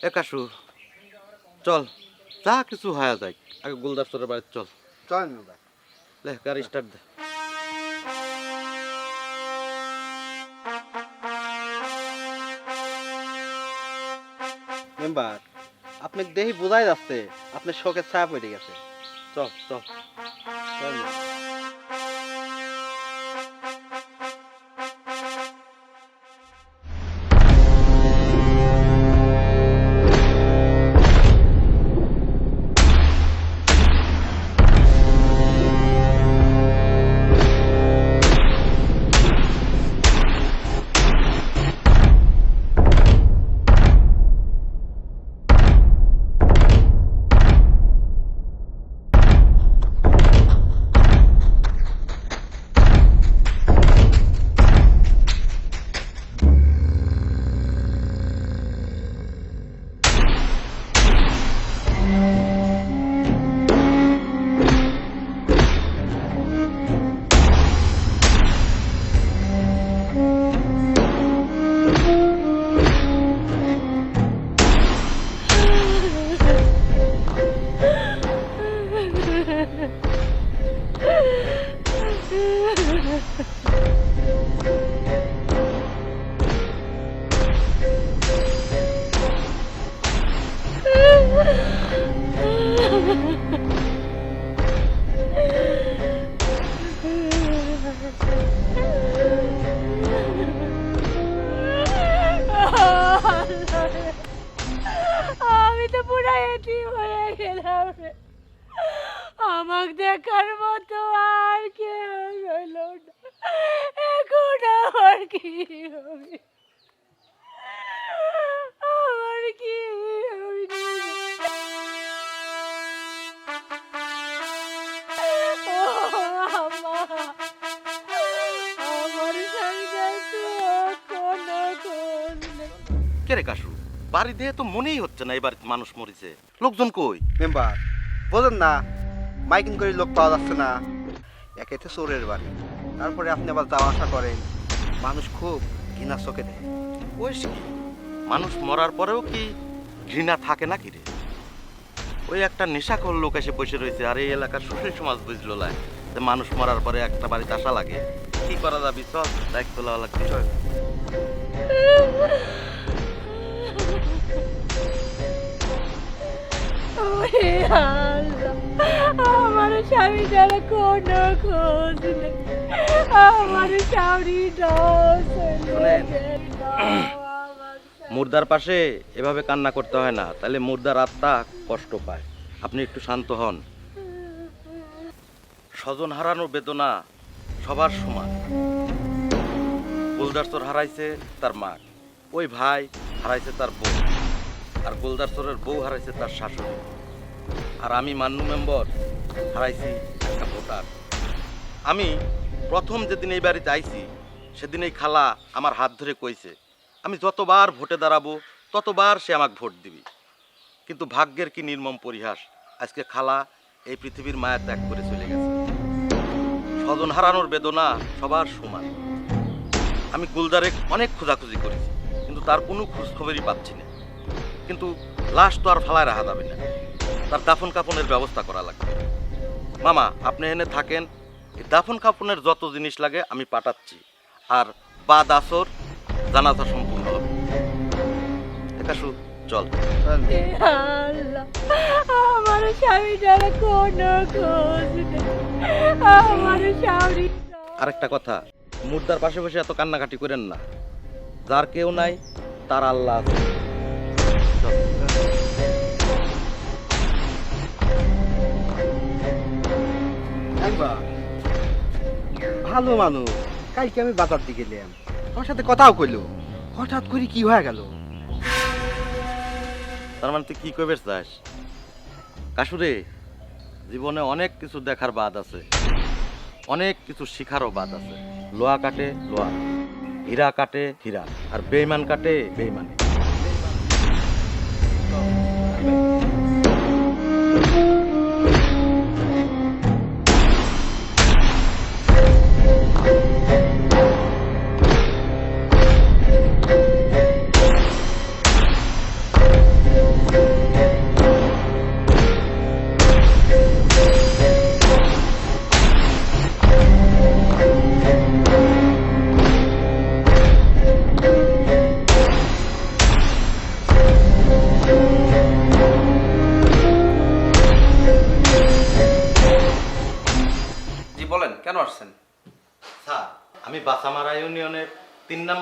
একাশু চল যা কিছু হয়ে যায় আগে গুলদার তোর বাড়ি চল। চলেন মেম্বার লে গাড়ি স্টার্ট দে। মেম্বার আপনি দেখি বোঝাই যাচ্ছে আপনার শোকের ছায়া পড়ে গেছে। চল চল। চলেন পুরো হয়ে গেলাম। আমাকে দেখার মতো আর কেউ রইল এখন আমার কি হবে? আমার কে রে কাশু? বাড়ি দিয়ে তো মনেই হচ্ছে না এবার মানুষ মরিছে। লোকজন কই? মেম্বার বোঝেন না মাইকিং করে লোক পাওয়া যাচ্ছে না। একেতে চোরের বাড়ি। তারপরে আপনি আবার যাওয়া আসা করেন। মানুষ খুব ঘৃণা চোখে দেয় ওই মানুষ মরার পরেও কি ঘৃণা থাকে না কি রে? ওই একটা নেশা নেশাখোর লোক এসে বসে রয়েছে আর এই এলাকার সুশীল সমাজ বুঝলো লাই যে মানুষ মরার পরে একটা বাড়িতে আসা লাগে। কি করা যাবি? চল দায়িত্ব লওয়া লাগবে আমার স্বামী কোনো খোঁজ আমার স্বামী মুর্দার পাশে এভাবে কান্না করতে হয় না, তাহলে মুর্দার আত্মা কষ্ট পায়। আপনি একটু শান্ত হন। স্বজন হারানোর বেদনা সবার সমান। গোলদারচর হারাইছে তার মা, ওই ভাই হারাইছে তার বউ আর গোলদারচরের বউ হারাইছে তার শাশুড়ি। আর আমি মান্নু মেম্বর হারাইছি একটা ভোটার। আমি প্রথম যেদিন এই বাড়িতে আইছি, সেদিন এই খালা আমার হাত ধরে কইছে, আমি যতবার ভোটে দাঁড়াবো, ততবার সে আমাকে ভোট দিবি। কিন্তু ভাগ্যের কি নির্মম পরিহাস, আজকে খালা এই পৃথিবীর মায়া ত্যাগ করে চলে গেছে। স্বজন হারানোর বেদনা সবার সমান। আমি গুলদারে অনেক খোঁজাখুঁজি করেছি, কিন্তু তার কোনো খোঁজ খবরই পাচ্ছি না। কিন্তু লাশ তো আর ফালায় রাখা যাবে না। তার দাফন কাফনের ব্যবস্থা করা লাগবে। মামা আপনি এনে থাকেন। দাফন কাফনের যত জিনিস লাগে আমি পাঠাচ্ছি। আর বাদ আসর জানাজা সম্পূর্ণ হবে। একাশু চল। আমার স্বামী দ্বারা কোনো খোঁজ আমার স্বামী আরেকটা কথা মুর্দার পাশে বসে এত কান্নাকাটি করেন না। যার কেউ নাই তার আল্লাহ আছে। ভালো মানুষ। কালকে আমি বাজার দিকে গেলাম আমার সাথে কথাও কইলো। হঠাৎ করে কি হয়ে গেল? তার মানে তুই কি কইবে চাস? কাশুরে, জীবনে অনেক কিছু দেখার বাদ আছে। অনেক কিছু শিখারও বাদ আছে। লোহা কাটে, লোহা। হীরা কাটে, হীরা। আর বেইমান কাটে, বেইমানে।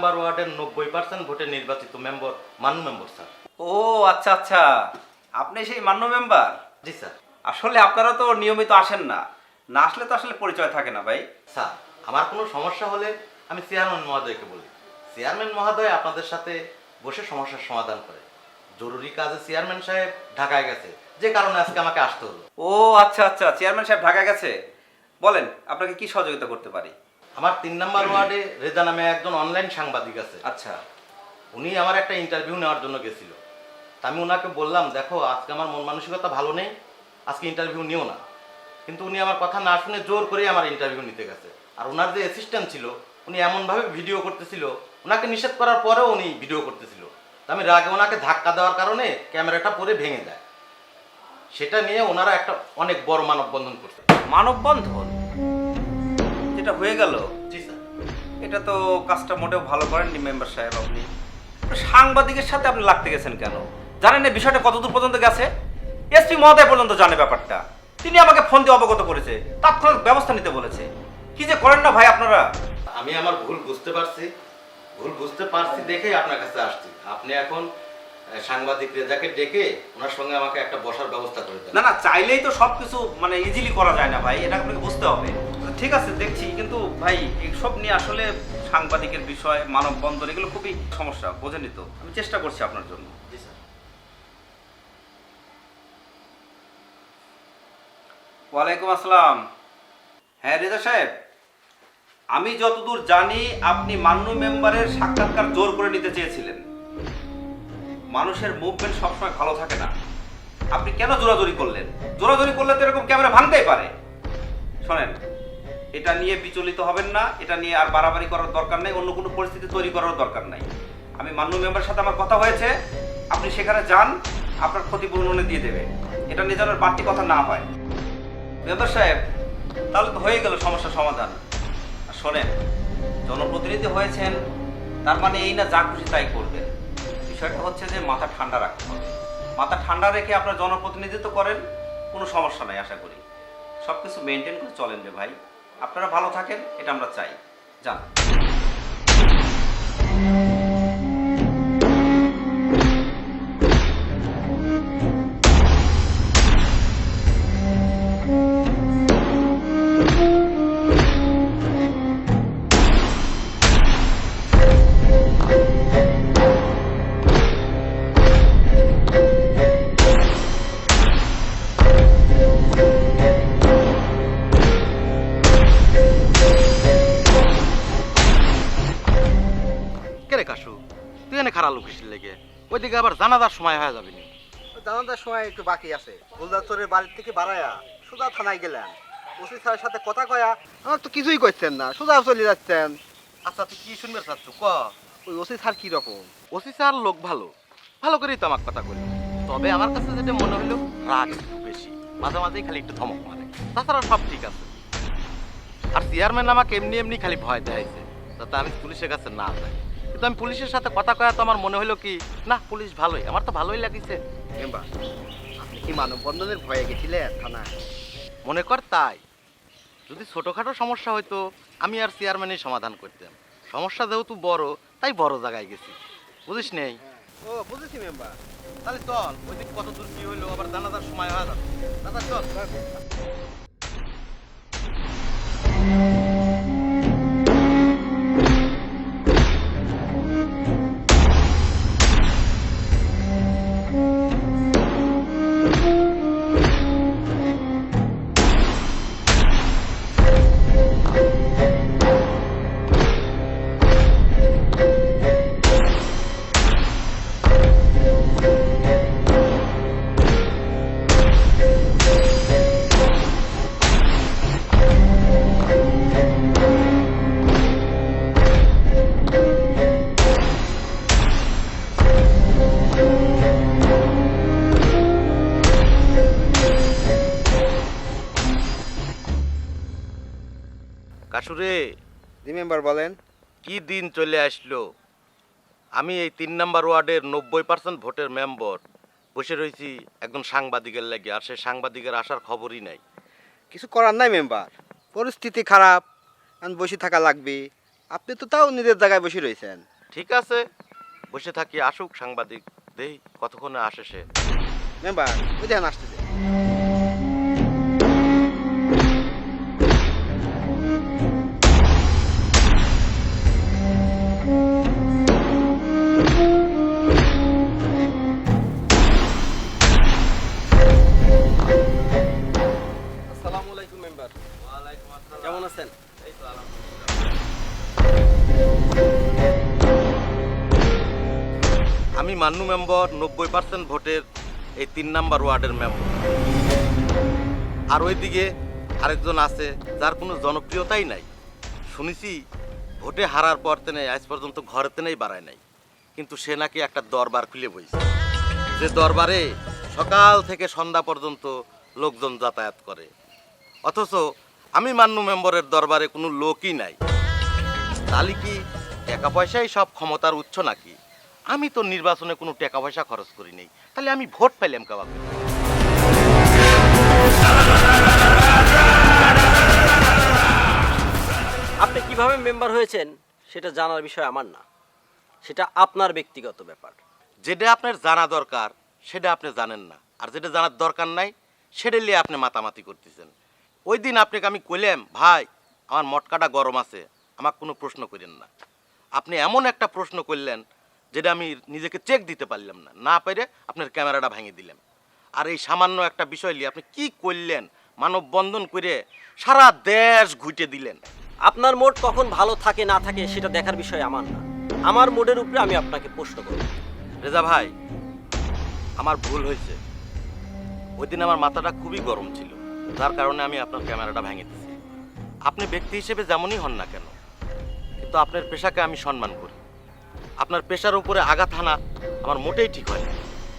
নাম্বার ওয়ার্ডের নব্বই পার্সেন্ট ভোটে নির্বাচিত মেম্বার মানু মেম্বার স্যার। ও আচ্ছা আচ্ছা। আপনি সেই মান্য মেম্বার? জি স্যার। আসলে আপনারা তো নিয়মিত আসেন না। না আসলে তো আসলে পরিচয় থাকে না ভাই। স্যার আমার কোনো সমস্যা হলে আমি চেয়ারম্যান মহোদয়কে বলি। চেয়ারম্যান মহোদয় আপনাদের সাথে বসে সমস্যার সমাধান করে। জরুরি কাজে চেয়ারম্যান সাহেব ঢাকায় গেছে। যে কারণে আজকে আমাকে আসতে হলো। ও আচ্ছা আচ্ছা। চেয়ারম্যান সাহেব ঢাকায় গেছে। বলেন আপনাকে কি সহযোগিতা করতে পারি? আমার তিন নাম্বার ওয়ার্ডে রেজা নামে একজন অনলাইন সাংবাদিক আছে। আচ্ছা। উনি আমার একটা ইন্টারভিউ নেওয়ার জন্য গেছিল। তা আমি ওনাকে বললাম দেখো আজকে আমার মন মানসিকতা ভালো নেই আজকে ইন্টারভিউ নিও না। কিন্তু উনি আমার কথা না শুনে জোর করেই আমার ইন্টারভিউ নিতে গেছে। আর ওনার যে অ্যাসিস্ট্যান্ট ছিল উনি এমনভাবে ভিডিও করতেছিল ওনাকে নিষেধ করার পরেও উনি ভিডিও করতেছিল। তা আমি রাগে ওনাকে ধাক্কা দেওয়ার কারণে ক্যামেরাটা পরে ভেঙে যায় সেটা নিয়ে ওনারা একটা অনেক বড় মানববন্ধন করছে। মানববন্ধন? যেটা হয়ে গেল? জি স্যার। এটা তো কাজটা মোটেও ভালো করেননি মেম্বার সাহেব আপনি। সাংবাদিকের সাথে আপনি লাগতে গেছেন কেন? জানেন না বিষয়টা কতদূর পর্যন্ত গেছে? এসপি মহোদয় পর্যন্ত জানে ব্যাপারটা। তিনি আমাকে ফোন দিয়ে অবগত করেছে তাৎক্ষণিক ব্যবস্থা নিতে বলেছে। কি যে করেন না ভাই আপনারা? আমি আমার ভুল বুঝতে পারছি। ভুল বুঝতে পারছি দেখেই আপনার কাছে আসছি। আপনি এখন সাংবাদিক রেজাকে ডেকে ওনার সঙ্গে আমাকে একটা বসার ব্যবস্থা করে দেন। না না চাইলেই তো সবকিছু মানে ইজিলি করা যায় না ভাই। এটা আপনাকে বুঝতে হবে। ঠিক আছে দেখছি। কিন্তু ভাই এইসব নিয়ে আসলে সাংবাদিকের বিষয় মানববন্ধন এগুলো খুবই সমস্যা বোঝেনি তো? আমি চেষ্টা করছি আপনার জন্য। জি স্যার। ওয়ালাইকুম আসসালাম। হ্যাঁ রেজা সাহেব আমি যতদূর জানি আপনি মান্য মেম্বারের সাক্ষাৎকার জোর করে নিতে চেয়েছিলেন। মানুষের মুভমেন্ট সবসময় ভালো থাকে না। আপনি কেন জোরাজোরি করলেন? জোরাজোরি করলে তো এরকম ক্যামেরা ভাঙতেই পারে। শোনেন এটা নিয়ে বিচলিত হবেন না, এটা নিয়ে আর বাড়াবাড়ি করার দরকার নাই, অন্য কোনো পরিস্থিতি তৈরি করার দরকার নাই। আমি মান্য মেম্বারের সাথে আমার কথা হয়েছে, আপনি সেখানে যান, আপনার ক্ষতিপূরণ দিয়ে দেবে। এটা নিয়ে যেন বাড়তি কথা না হয়। মেম্বার সাহেব, তাহলে তো হয়ে গেল সমস্যার সমাধান। আর শোনেন, জনপ্রতিনিধি হয়েছেন, তার মানে এই না যা খুশি তাই করবেন। বিষয়টা হচ্ছে যে মাথা ঠান্ডা রাখতে হবে। মাথা ঠান্ডা রেখে আপনার জনপ্রতিনিধিত্ব করেন, কোনো সমস্যা নাই, আশা করি। সব কিছু মেনটেন করে চলেন রে ভাই। আপনারা ভালো থাকেন এটা আমরা চাই। যান জানাজার সময় হয়ে যাবে জানাজার সময় একটু বাকি আছে। গোলদাচরের বাড়ির থেকে বাড়ায়া সোজা থানায় গেলেন। ওসি স্যারের সাথে কথা কয়া আমার তো কিছুই করছেন না সোজা চলে যাচ্ছেন। আচ্ছা তুই কি শুনবে চাচ্ছ? ক? ওই ওসি স্যার কি রকম? ওসি স্যার লোক ভালো। ভালো করেই তো আমার কথা করি তবে আমার কাছে যেটা মনে হলো রাগ একটু বেশি। মাঝে মাঝেই খালি একটু ধমক মারে। তাছাড়া সব ঠিক আছে। আর চেয়ারম্যান আমাকে এমনি এমনি খালি ভয় দেখাইছে, যাতে আমি পুলিশের কাছে না যাই। কিন্তু আমি পুলিশের সাথে কথা কয়া তো আমার মনে হলো কি না পুলিশ ভালোই আমার তো ভালোই লাগিছে। মেম্বার আপনি কি মানববন্ধনের ভয়ে গেছিলেন থানায়? মনে কর তাই। যদি ছোটোখাটো সমস্যা হয়তো আমি আর চেয়ারম্যানই সমাধান করতাম। সমস্যা যেহেতু বড় তাই বড় জায়গায় গেছি। বুঝিস নেই? ও বুঝেছি মেম্বার। তাহলে চল ওই দিক কত দূর কি হইল আবার জানাজার সময় হয়ে যাবে দাদা চল। মেম্বার বলেন? কি দিন চলে আসলো? আমি এই তিন নাম্বার ওয়ার্ডের নব্বই পার্সেন্ট ভোটের মেম্বার। বসে রয়েছি একজন সাংবাদিকের লাগে আর সেই সাংবাদিকের আসার খবরই নাই। কিছু করার নাই মেম্বার। পরিস্থিতি খারাপ এখন বসে থাকা লাগবে। আপনি তো তাও নিজের জায়গায় বসে রয়েছেন। ঠিক আছে বসে থাকি আসুক সাংবাদিক। দেই কতক্ষণে আসে সে? মেম্বার ওই দেখেন আসতেছে। মান্নু মেম্বার নব্বই পার্সেন্ট ভোটের এই তিন নাম্বার ওয়ার্ডের মেম্বার। আর ওইদিকে আরেকজন আছে, যার কোনো জনপ্রিয়তাই নাই। শুনেছি, ভোটে হারার পর তেনে, আজ পর্যন্ত ঘরেতে নেই বাড়ায় নাই। কিন্তু সে নাকি একটা দরবার খুলে বইছে। যে দরবারে সকাল থেকে সন্ধ্যা পর্যন্ত লোকজন যাতায়াত করে। অথচ আমি মান্নু মেম্বরের দরবারে কোনো লোকই নাই। তাহলে কি টাকা পয়সাই সব ক্ষমতার উৎস নাকি? আমি তো নির্বাচনে কোনো টাকা পয়সা খরচ করি নাই। তাহলে আমি ভোট পাইলাম কাবাকে? আপনি কীভাবে মেম্বার হয়েছেন সেটা জানার বিষয় আমার না। সেটা আপনার ব্যক্তিগত ব্যাপার। যেটা আপনার জানা দরকার সেটা আপনি জানেন না। আর যেটা জানার দরকার নাই সেটা নিয়ে আপনি মাতামাতি করতেছেন। ওই দিন আপনাকে আমি কইলাম ভাই আমার মটকাটা গরম আছে। আমাকে কোনো প্রশ্ন করেন না। আপনি এমন একটা প্রশ্ন করলেন যেটা আমি নিজেকে চেক দিতে পারলাম না। না পেরে আপনার ক্যামেরাটা ভেঙে দিলাম। আর এই সামান্য একটা বিষয় নিয়ে আপনি কি করলেন মানববন্ধন করে সারা দেশ ঘুটে দিলেন? আপনার মোড কখন ভালো থাকে না থাকে সেটা দেখার বিষয় আমার না। আমার মোডের উপরে আমি আপনাকে প্রশ্ন করব। রেজা ভাই আমার ভুল হয়েছে। ওই দিন আমার মাথাটা খুবই গরম ছিল। যার কারণে আমি আপনার ক্যামেরাটা ভেঙে দিয়েছি আপনি ব্যক্তি হিসেবে যেমনই হন না কেন কিন্তু আপনার পেশাকে আমি সম্মান করি। আপনার পেশার উপরে আঘাত হানা আমার মোটেই ঠিক হয়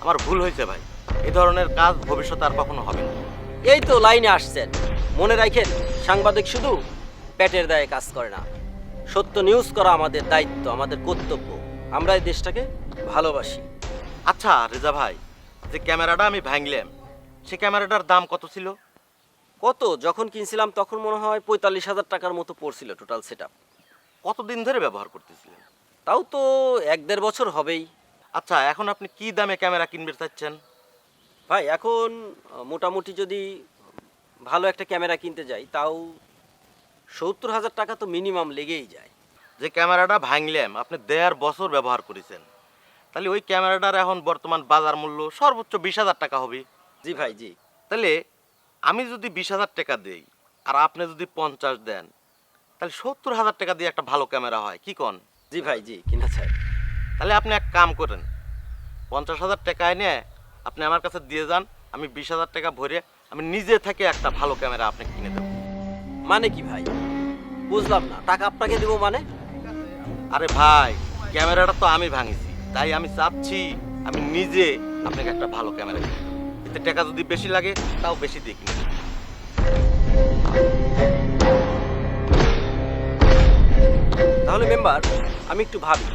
আমার ভুল হয়েছে ভাই। এই ধরনের কাজ ভবিষ্যতে আর কখনো হবে না। এই তো লাইনে আসছেন। মনে রাখেন সাংবাদিক শুধু পেটের দায়ে কাজ করে না। সত্য নিউজ করা আমাদের দায়িত্ব আমাদের কর্তব্য। আমরা এই দেশটাকে ভালোবাসি। আচ্ছা রেজা ভাই যে ক্যামেরাটা আমি ভাঙলাম সে ক্যামেরাটার দাম কত ছিল? কত? যখন কিনছিলাম তখন মনে হয় পঁয়তাল্লিশ হাজার টাকার মতো পড়ছিল টোটাল সেট কতদিন ধরে ব্যবহার করতেছিলেন? তাও তো এক দেড় বছর হবেই। আচ্ছা এখন আপনি কি দামে ক্যামেরা কিনবে চাচ্ছেন? ভাই এখন মোটামুটি যদি ভালো একটা ক্যামেরা কিনতে যাই তাও সত্তর হাজার টাকা তো মিনিমাম লেগেই যায়। যে ক্যামেরাটা ভাঙলাম আপনি দেড় বছর ব্যবহার করেছেন। তাহলে ওই ক্যামেরাটার এখন বর্তমান বাজার মূল্য সর্বোচ্চ বিশ হাজার টাকা হবে। জি ভাই জি। তাহলে আমি যদি বিশ হাজার টাকা দিই আর আপনি যদি পঞ্চাশ দেন তাহলে সত্তর হাজার টাকা দিয়ে একটা ভালো ক্যামেরা হয় কি কন? জি ভাই, জি, কিনা চাই। তাহলে আপনি এক কাম করেন, পঞ্চাশ হাজার টাকা এনে আপনি আমার কাছে দিয়ে যান, আমি বিশ হাজার টাকা ভরে আমি নিজে থেকে একটা ভালো ক্যামেরা আপনি কিনে দেবো। মানে কি ভাই? বুঝলাম না, টাকা আপনাকে দেবো মানে? আরে ভাই ক্যামেরাটা তো আমি ভাঙিছি, তাই আমি চাচ্ছি আমি নিজে আপনাকে একটা ভালো ক্যামেরা কিনে। এতে টাকা যদি বেশি লাগে, তাও বেশি দিয়ে কিনে তাহলে মেম্বার আমি একটু ভাবি।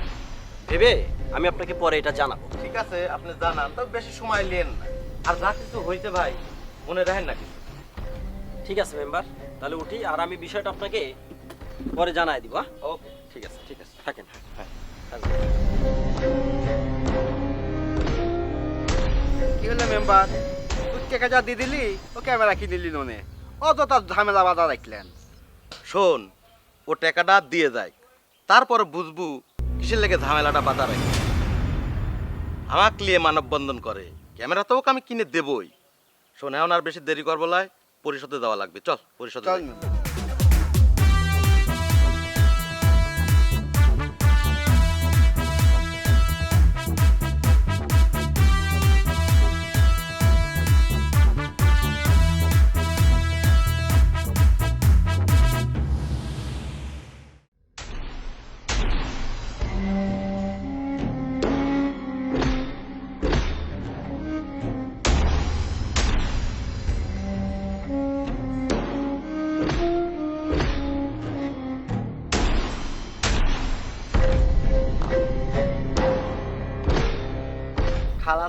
ভেবে আমি আপনাকে পরে এটা জানাব। ঠিক আছে আপনি জানান তো বেশি সময় নেন না। আর যা কিছু হয়েছে ভাই মনে রাখেন না কিছু। ঠিক আছে মেম্বার তাহলে উঠি আর আমি বিষয়টা আপনাকে পরে জানাই দিব ওকে। ঠিক আছে ঠিক আছে থাকেন। হ্যাঁ কি হলো মেম্বার? তুই টাকা যা দিয়ে দিলি ও ক্যামেরা কিনে দিলি নে অযথা ঝামেলা বাধা রাখলেন। শোন ও টাকাটা দিয়ে যায় তারপর বুঝবু কিসের লেগে ঝামেলাটা বাধা রাখে আমাক লিয়ে মানববন্ধন করে। ক্যামেরা তো ওকে আমি কিনে দেবই। শোনে আর বেশি দেরি করব লাই পরিশোধে দেওয়া লাগবে। চল, পরিষদে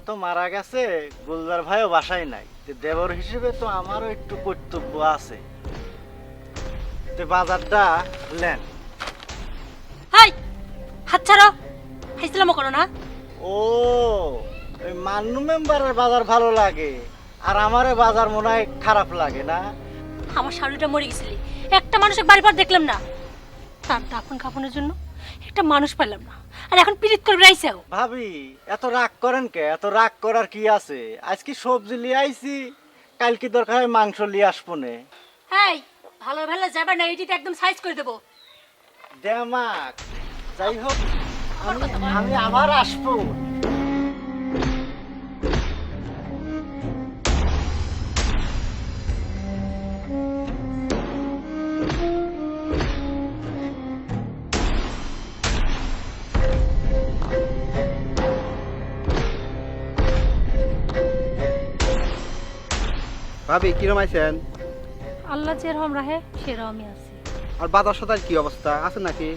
তো মারা গেছে গুলজার ভাইও বাসায় নাই। দেবর হিসেবে তো আমারও একটু কর্তব্য আছে। তো বাজারটা লেন হাত ছাড়ো। করো না। ও ওই মান্নু মেম্বারের বাজার ভালো লাগে আর আমারে বাজার মনে হয় খারাপ লাগে না। আমার শাড়িটা মরে গেছিলি। একটা মানুষের বাড়ি পর দেখলাম না। তার দাফন কাফনের জন্য একটা মানুষ পেলাম না। আর এখন পিরিত করে রাইছেও। ভাবি এত রাগ করেন কে? এত রাগ করার কি আছে? আজকে সবজি লিয়ে আইছি কালকে দরকার হয় মাংস লিয়ে আসব নে। এই ভালো ভালো যাবে না এইটিতে একদম সাইজ করে দেবো। দেমাক যাই হোক আমি আমি আবার আসব। ভাবি কিরম আইছেন আল্লাহ যেরকম রাহে সেরকমই আছে। আর বাজার সদার কি অবস্থা? আছে নাকি?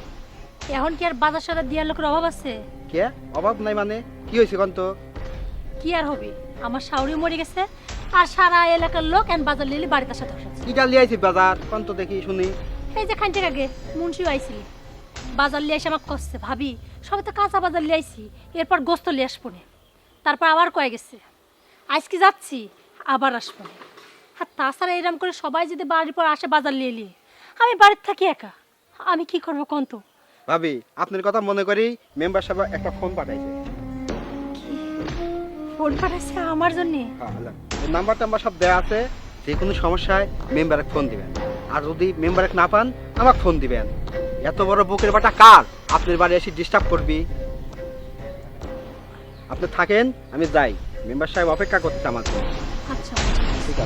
এখন কি আর বাজার সাজার দেওয়ার লোকের অভাব আছে? কে? অভাব নাই মানে? কি হয়েছে কন্ত কি আর হবে? আমার শাওরি মরে গেছে আর সারা এলাকার লোক এন বাজার লিলি বাড়িতে সাথে বসেছে কি ডাল লিয়ে আইছি বাজার? কন্ত দেখি শুনি। এই যে খানতে আগে মুন্সিও আইছিলি বাজার লিয়ে এসে আমাকে কষছে ভাবি সবে তো কাঁচা বাজার লিয়ে আইছি এরপর গোস্ত লিয়ে আসব। তারপর আবার কয়ে গেছে আজকে যাচ্ছি আবার আসব। আর তাছাড়া এরম করে সবাই যদি বাড়ির পর আসে বাজার লিয়ে নিয়ে আমি বাড়িতে থাকি একা। আমি কি করব কন্ত ভাবি আপনার কথা মনে করি মেম্বার সাহেব একটা ফোন পাঠাইছে। ফোন পাঠাইছে আমার জন্য? হ্যাঁ। নাম্বার টাম্বার সব দেওয়া আছে যে কোনো সমস্যায় মেম্বারে ফোন দিবেন। আর যদি মেম্বারে না পান আমাকে ফোন দিবেন। এত বড় বুকের বাটা কার? আপনার বাড়ি এসে ডিস্টার্ব করবি। আপনি থাকেন আমি যাই। মেম্বার সাহেব অপেক্ষা করছে আমার জন্য। আচ্ছা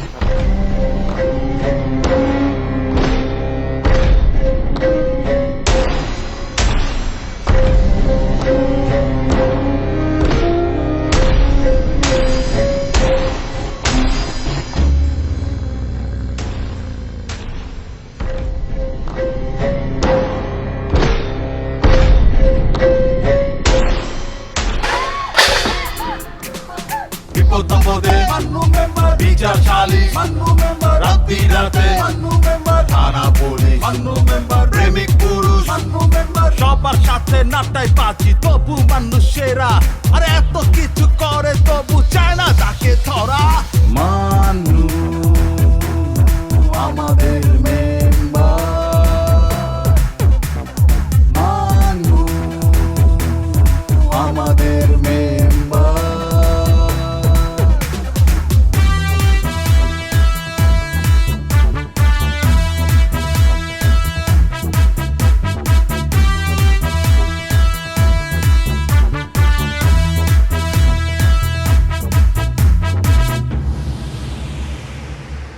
ঠিক আছে বিপদ